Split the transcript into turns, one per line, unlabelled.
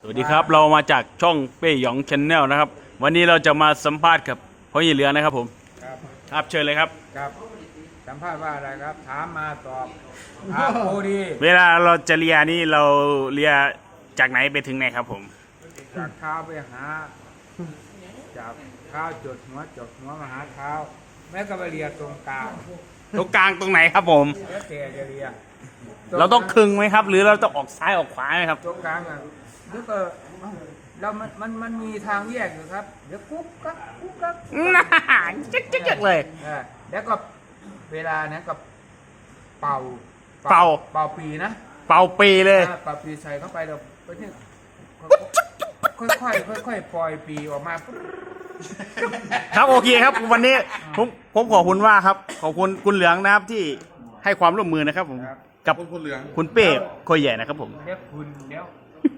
สวัสดีครับเรามาจากช่องเป้หยองชนแนลนะครับ วันนี้เราจะมาสัมภาษณ์กับพ่อใหญ่เหลือนะครับผม
ครับ
ครับเชิญเลยครับ
ครับสัมภาษณ์ว่าอะไรครับ ถามมาตอบถามโอดี
เวลาเราจะเรียนนี่เราเรียจากไหนไปถึงไหนครับผม
จากเท้าไปหา จากเท้าจดหัวจดหัวมาหาเท้าแม้ก็ไปเรียนตรงกลาง
ตรงกลางตรงไหนครับผม
แล้วแต่จะเรียน
เราต้องครึ่งไหมครับ หรือเราต้องออกซ้ายออกขวาไหมครับ
ตรงกลางอะ แล้วก็เอ้าเรามันมันมันมีทางแยกอยู่ครับเดี๋ยวกุ๊กกักกุ๊กกัก
น่าจ๊กจ๊กจ๊กเลย
เออแล้วก็เวลานั้นก็เป่า
เป่า
เป่าปีนะ
เป่าปีเลย
อ่าปรับปีใส่เข้าไปเราไปเนี่ยค่อยค่อยๆค่อยๆปล่อยปีออกมาปุ๊บ
ครับโอเคครับ วันนี้ผมผมขอบคุณมากครับ ขอบคุณคุณเหลืองนะครับที่ให้ความร่วมมือนะครับผม กับ
คนคนเหลือง
คุณเป้โคยใหญ่นะครับผม
เดี๋ยวคุณเดี๋ยว